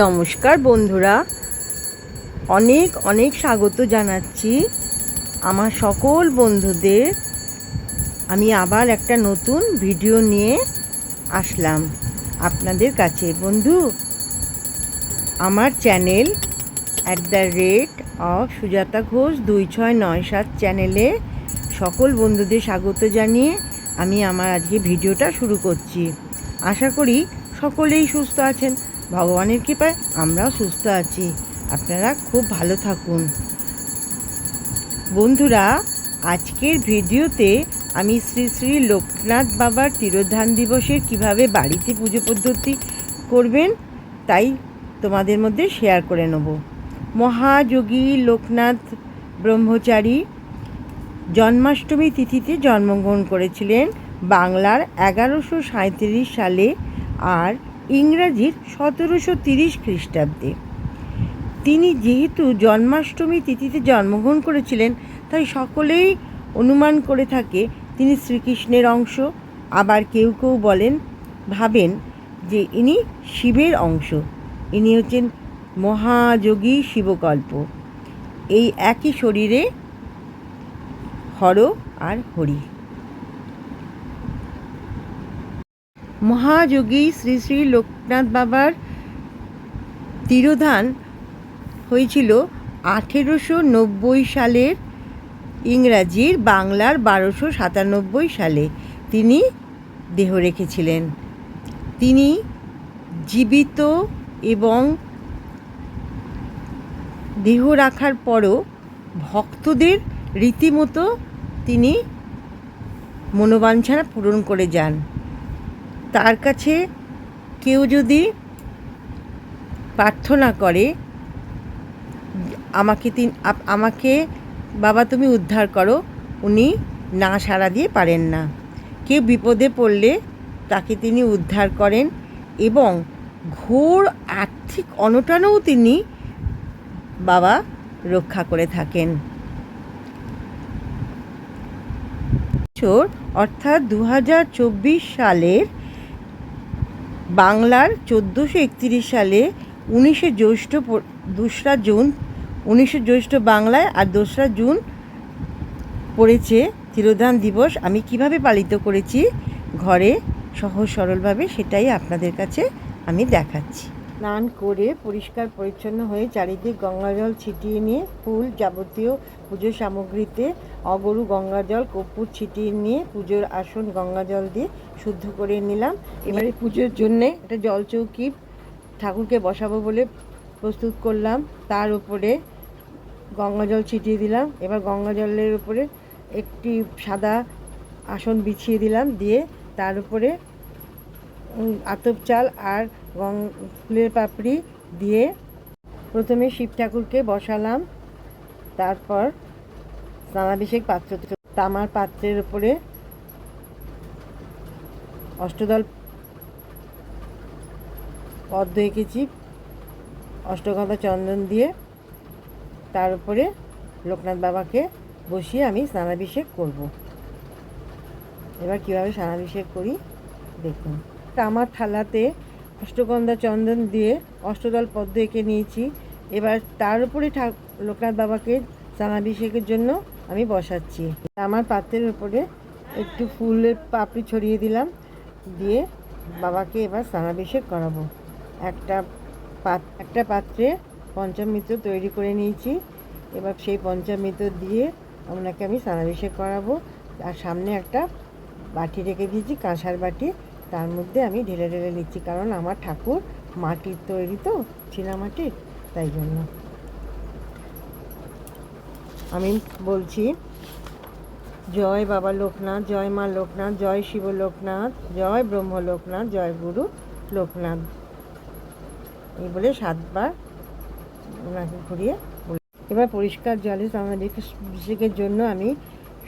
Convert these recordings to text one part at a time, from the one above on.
নমস্কার বন্ধুরা। অনেক অনেক স্বাগত জানাচ্ছি আমার সকল বন্ধুদের। আমি আবার একটা নতুন ভিডিও নিয়ে আসলাম আপনাদের কাছে। বন্ধু, আমার channel at the rate of Sujata Ghosh দুই ছয় নয় সাত চ্যানেলে সকল বন্ধুদের স্বাগত জানিয়ে আমি আমার আজকে ভিডিওটা শুরু করছি। আশা করি সকলেই সুস্থ আছেন। ভগবানের কৃপায় আমরাও সুস্থ আছি। আপনারা খুব ভালো থাকুন। বন্ধুরা, আজকের ভিডিওতে আমি শ্রী শ্রী লোকনাথ বাবার তিরোধান দিবসের কীভাবে বাড়িতে পুজো পদ্ধতি করবেন, তাই তোমাদের মধ্যে শেয়ার করে নেব। মহাযোগী লোকনাথ ব্রহ্মচারী জন্মাষ্টমী তিথিতে জন্মগ্রহণ করেছিলেন বাংলার এগারোশো সাঁত্রিশ সালে, আর ইংরাজির সতেরোশো তিরিশ খ্রিস্টাব্দে। তিনি যেহেতু জন্মাষ্টমী তিথিতে জন্মগ্রহণ করেছিলেন, তাই সকলেই অনুমান করে থাকে তিনি শ্রীকৃষ্ণের অংশ। আবার কেউ কেউ বলেন, ভাবেন যে ইনি শিবের অংশ। ইনি হচ্ছেন মহাযোগী শিবকল্প। এই একই শরীরে হর আর হরি। মহাযোগী শ্রী শ্রী লোকনাথ বাবার তিরোধান হয়েছিল আঠেরোশো নব্বই সালের ইংরাজির বাংলার বারোশো সাতানব্বই সালে। তিনি দেহ রেখেছিলেন। তিনি জীবিত এবং দেহ রাখার পরও ভক্তদের রীতিমতো তিনি মনোবাঞ্ছনা পূরণ করে যান। তার কাছে কেউ যদি প্রার্থনা করে, আমাকে তিন আমাকে, বাবা, তুমি উদ্ধার করো। উনি না সাড়া দিয়ে পারেন না। কেউ বিপদে পড়লে তাকে তিনি উদ্ধার করেন এবং ঘোর আর্থিক অনটনেও তিনি বাবা রক্ষা করে থাকেন। অর্থাৎ দু হাজার চব্বিশ সালের বাংলার চোদ্দোশো একত্রিশ সালে উনিশে জ্যৈষ্ঠ দোসরা জুন, উনিশে জ্যৈষ্ঠ বাংলায় আর দোসরা জুন পড়েছে তিরোধান দিবস। আমি কীভাবে পালিত করেছি ঘরে, সহজ সরলভাবে সেটাই আপনাদের কাছে আমি দেখাচ্ছি। স্নান করে পরিষ্কার পরিচ্ছন্ন হয়ে চারিদিক গঙ্গা জল ছিটিয়ে নিয়ে ফুল যাবতীয় পুজোর সামগ্রীতে অগরু গঙ্গা জল কর্পূর, ছিটিয়ে নিয়ে পুজোর আসন গঙ্গা জল দিয়ে শুদ্ধ করে নিলাম। এবারে পুজোর জন্যে একটা জলচৌকি ঠাকুরকে বসাবো বলে প্রস্তুত করলাম। তার উপরে গঙ্গা জল ছিটিয়ে দিলাম। এবার গঙ্গাজলের উপরে একটি সাদা আসন বিছিয়ে দিলাম দিয়ে তার উপরে আতপ চাল আর গং, ফুলের পাপড়ি দিয়ে প্রথমে শিব ঠাকুরকে বসালাম। তারপর স্নানাভিষেক পাত্র তামার পাত্রের উপরে অষ্টদল পদ্ম এঁকেছি, অষ্টগন্ধা চন্দন দিয়ে। তার উপরে লোকনাথ বাবাকে বসিয়ে আমি স্নানাভিষেক করব। এবার কীভাবে স্নানাভিষেক করি দেখুন। আমার থালাতে অষ্টগন্ধা চন্দন দিয়ে অষ্টদল পদ্ম এঁকে নিয়েছি। এবার তার উপরে লোকনাথ বাবাকে স্নানাভিষেকের জন্য আমি বসাচ্ছি। আমার পাত্রের উপরে একটু ফুলের পাপড়ি ছড়িয়ে দিলাম, দিয়ে বাবাকে এবার স্নানাভিষেক করাবো। একটা পাত, একটা পাত্রে পঞ্চামৃত তৈরি করে নিয়েছি। এবার সেই পঞ্চামৃত দিয়ে আপনাকে আমি স্নানাভিষেক করাবো। আর সামনে একটা বাটি রেখে দিয়েছি, কাঁসার বাটি। তার মধ্যে আমি ঢেলে ঢেলে নিচ্ছি, কারণ আমার ঠাকুর মাটির তৈরি তো চীনা মাটির তাই জন্য। আমি বলছি, জয় বাবা লোকনাথ, জয় মা লোকনাথ, জয় শিব লোকনাথ, জয় ব্রহ্ম লোকনাথ, জয় গুরু লোকনাথ। এই বলে সাতবার ওনাকে ঘুরিয়ে এবার পরিষ্কার জলে স্নানাভিষেকের জন্য আমি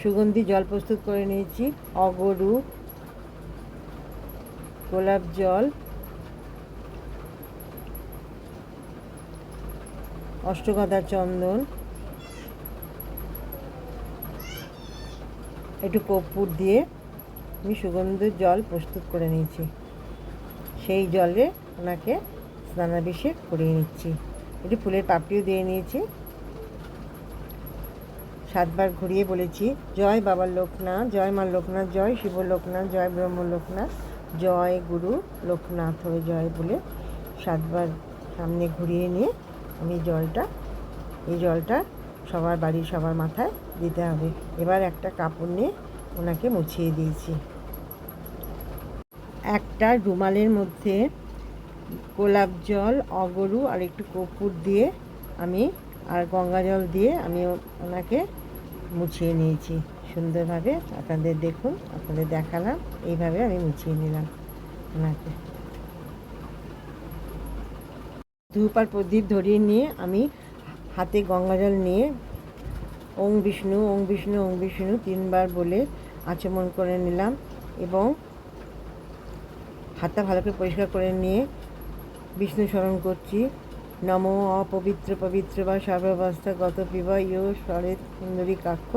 সুগন্ধি জল প্রস্তুত করে নিয়েছি। অগরু, গোলাপ জল অষ্টগন্ধা চন্দন একটু কর্পূর দিয়ে আমি সুগন্ধের জল প্রস্তুত করে নিয়েছি। সেই জলে ওনাকে স্নানা বেশে করিয়ে নিচ্ছি। একটু ফুলের পাপড়িও দিয়ে নিয়েছি। সাতবার ঘুরিয়ে বলেছি, জয় বাবার লোকনাথ, জয় মা লোকনাথ, জয় শিব লোকনাথ, জয় ব্রহ্ম লোকনাথ, জয় গুরু লোকনাথ হয়ে জয় বলে সাতবার সামনে ঘুরিয়ে নিয়ে আমি জলটা, এই জলটা সবার বাড়ির সবার মাথায় দিতে হবে। এবার একটা কাপড় নিয়ে ওনাকে মুছিয়ে দিয়েছি। একটা রুমালের মধ্যে গোলাপ জল, অগরু আর একটু কর্পূর দিয়ে আমি আর গঙ্গা জল দিয়ে আমি ওনাকে মুছিয়ে নিয়েছি। সুন্দরভাবে আপনাদের দেখুন, আপনাদের দেখালাম, এইভাবে আমি মুছিয়ে নিলাম ওনাকে। ধূপ আর প্রদীপ ধরিয়ে নিয়ে আমি হাতে গঙ্গা জল নিয়ে ওং বিষ্ণু ওং বিষ্ণু ওং বিষ্ণু তিনবার বলে আচমন করে নিলাম এবং হাতটা ভালো করে পরিষ্কার করে নিয়ে বিষ্ণু স্মরণ করছি। নম অপবিত্র পবিত্র বা সর্বাবস্থা গত পিবা ইয় স্বরে সুন্দরী কাক্ষ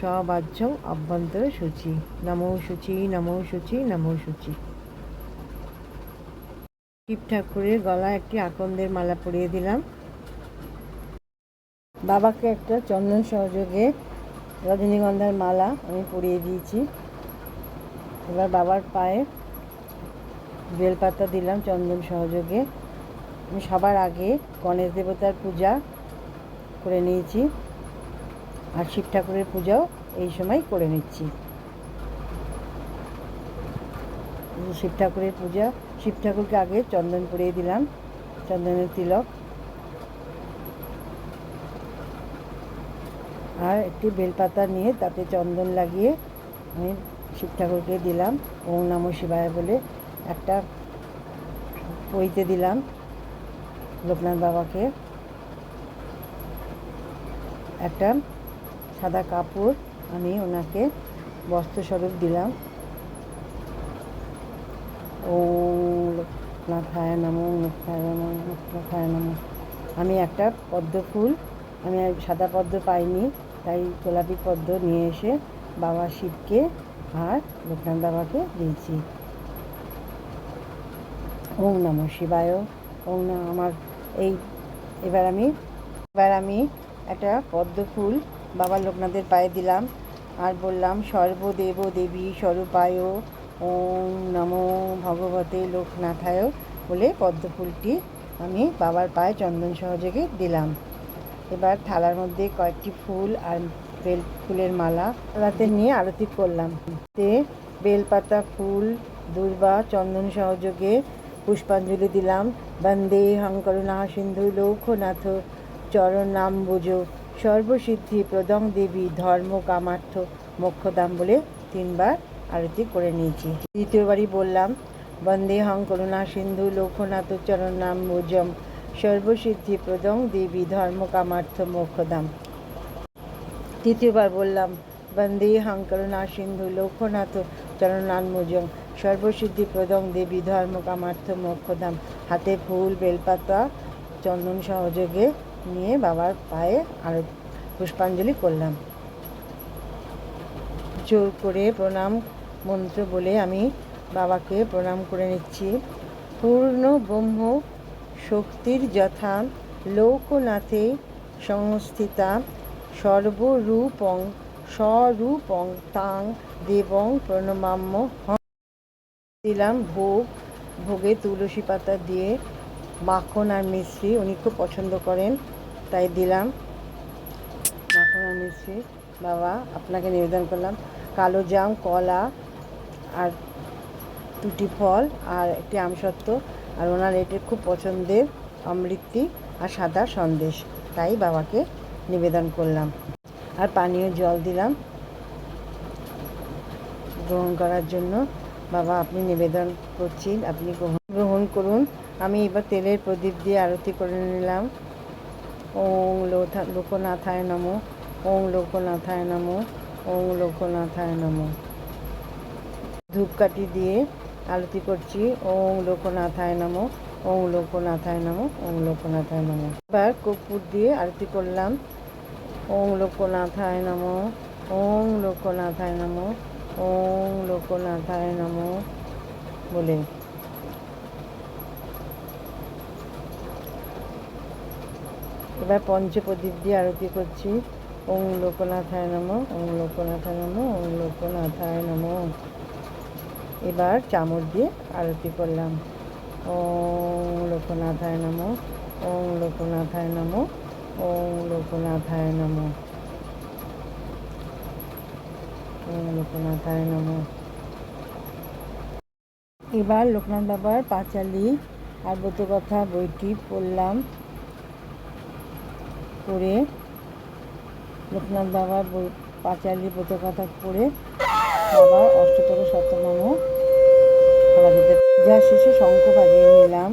সবাহ্যং অভ্যন্তর সূচি। নমো সূচি নমো সূচি নমো সূচি। শিব ঠাকুরের গলায় একটি আকন্দের মালা পরিয়ে দিলাম। বাবাকে একটা চন্দন সহযোগে রজনীগন্ধার মালা আমি পরিয়ে দিয়েছি। এবার বাবার পায়ে বেলপাতা দিলাম চন্দন সহযোগে। আমি সবার আগে গণেশ দেবতার পূজা করে নিয়েছি আর শিব ঠাকুরের পূজাও এই সময় করে নিচ্ছি। শিব ঠাকুরের পূজা, শিব ঠাকুরকে আগে চন্দন পরিয়ে দিলাম, চন্দনের তিলক। আর একটি বেলপাতা নিয়ে তাতে চন্দন লাগিয়ে আমি শিব ঠাকুরকে দিলাম, ওম নম শিবায় বলে একটা পইতে দিলাম লোকনাথ বাবাকে। একটা সাদা কাপড় আমি ওনাকে বস্ত্রস্বরূপ দিলাম। ও লোকনাথায় নমো, লোকনাথায় আমি একটা পদ্ম ফুল, আমি সাদা পদ্ম পাইনি। তাই গোলাপি পদ্ম নিয়ে এসে বাবা শিবকে আর লোকনাথ বাবাকে দিয়েছি। ওম নম শিবায়। ওম নম আমার এই, এবার আমি এবার আমি একটা পদ্ম ফুল বাবা লোকনাথের পায়ে দিলাম আর বললাম, সর্বদেব দেবী স্বরূপায় ওম নমো ভগবতে লোকনাথায় বলে পদ্ম ফুলটি আমি বাবার পায়ে চন্দন সহযোগে দিলাম। এবার থালার মধ্যে কয়েকটি ফুল আর বেল ফুলের মালা রাতে নিয়ে আরতি করলাম। তে বেলপাতা, ফুল, দুর্বা, চন্দন সহযোগে পুষ্পাঞ্জলি দিলাম। বন্দে হংকরুণা সিন্ধু লৌকনাথ চরণ নাম বুঝো সর্বসিদ্ধি প্রদং দেবী ধর্ম কামার্থ মোক্ষদাম বলে তিনবার আরতি করে নিয়েছি। দ্বিতীয়বারই বললাম, বন্দে হং করুণা সিন্ধু লোকনাথ চরণ নাম ভুজম। সর্বসিদ্ধি প্রদং দেবী ধর্ম কামার্থ মোক্ষদাম। তৃতীয়বার বললাম, বন্দে হং করুণা সিন্ধু লোকনাথ চরণান্মুজং সর্বসিদ্ধি প্রদং দেবী ধর্ম কামার্থ মোক্ষধাম হাতে ফুল, বেলপাতা, চন্দন সহযোগে নিয়ে বাবার পায়ে আর পুষ্পাঞ্জলি করলাম। জোর করে প্রণাম মন্ত্র বলে আমি বাবাকে প্রণাম করে নিচ্ছি। পূর্ণ ব্রহ্ম শক্তির যথা লোকনাথে সংস্থিতা সর্বরূপং, স্বরূপং তাং দেবং প্রণমাম্য। দিলাম ভোগ, ভোগে তুলসী পাতা দিয়ে মাখন আর মিশ্রি, উনি খুব পছন্দ করেন, তাই দিলাম। মাখন আর মিশ্রি, বাবা আপনাকে নিবেদন করলাম। কালো জাম, কলা আর দুটি ফল আর একটি আমসত্ত্ব। আর ওনার এটির খুব পছন্দের অমৃতি আর সাদা সন্দেশ। তাই বাবাকে নিবেদন করলাম। আর পানীয় জল দিলাম। গ্রহণ করার জন্য। বাবা, আপনি নিবেদন করছেন, আপনি গ্রহণ করুন। আমি এবার তেলের প্রদীপ দিয়ে আরতি করে নিলাম। ওং লোকনাথায় নমো। ওং লোকনাথায় নমো। ওং লোকনাথায় নমো। ধূপকাঠি দিয়ে আরতি করছি। ওং লোকনাথায় নমো। ওং লোকনাথায় নমো। ওং লোকনাথায় নমো। এবার কর্পূর দিয়ে আরতি করলাম। ওং লোকনাথায় নমো। ওং লোকনাথায় নমো। ওং লোকনাথায় নমো বলে। এবার পঞ্চপ্রদীপ দিয়ে আরতি করছি। ওং লোকনাথায় নম। ওং লোকনাথায় নম। ওং লোকনাথায় নম। এবার চামচ দিয়ে আরতি করলাম। ওং লোকনাথায় নম ওং লোকনাথায় নম ওং লোকনাথায় নম। ওং লোকনাথায় নম। এবার লোকনাথ বাবার পাঁচালি আর কথা বইটি পড়লাম। পড়ে লোকনাথ বাবার বই পাঁচালি কথা পড়ে বাবার অষ্টতর শতনাম করা যেতে যা শেষে শঙ্খ বাজিয়ে নিলাম।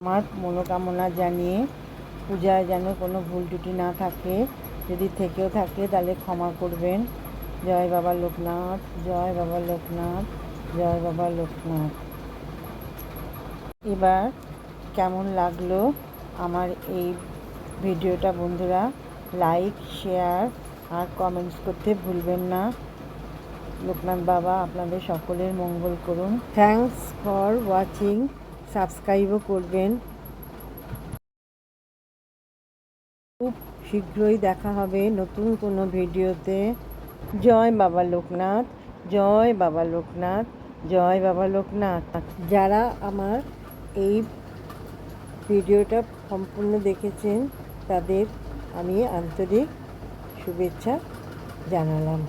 আমার মনোকামনা জানিয়ে পূজায় যেন কোনো ভুল ত্রুটি না থাকে, যদি থেকেও থাকে তাহলে ক্ষমা করবেন। জয় বাবা লোকনাথ, জয় বাবা লোকনাথ, জয় বাবা লোকনাথ। এবার কেমন লাগল আমার এই ভিডিওটা বন্ধুরা? লাইক শেয়ার আর কমেন্টস করতে ভুলবেন না। লোকনাথ বাবা আপনাদের সকলের মঙ্গল করুন। থ্যাংকস ফর ওয়াচিং সাবস্ক্রাইবও করবেন। খুব শীঘ্রই দেখা হবে নতুন কোনো ভিডিওতে। জয় বাবা লোকনাথ, জয় বাবা লোকনাথ, জয় বাবা লোকনাথ। যারা আমার এই ভিডিওটা সম্পূর্ণ দেখেছেন, তাদের আমি আন্তরিক শুভেচ্ছা জানালাম।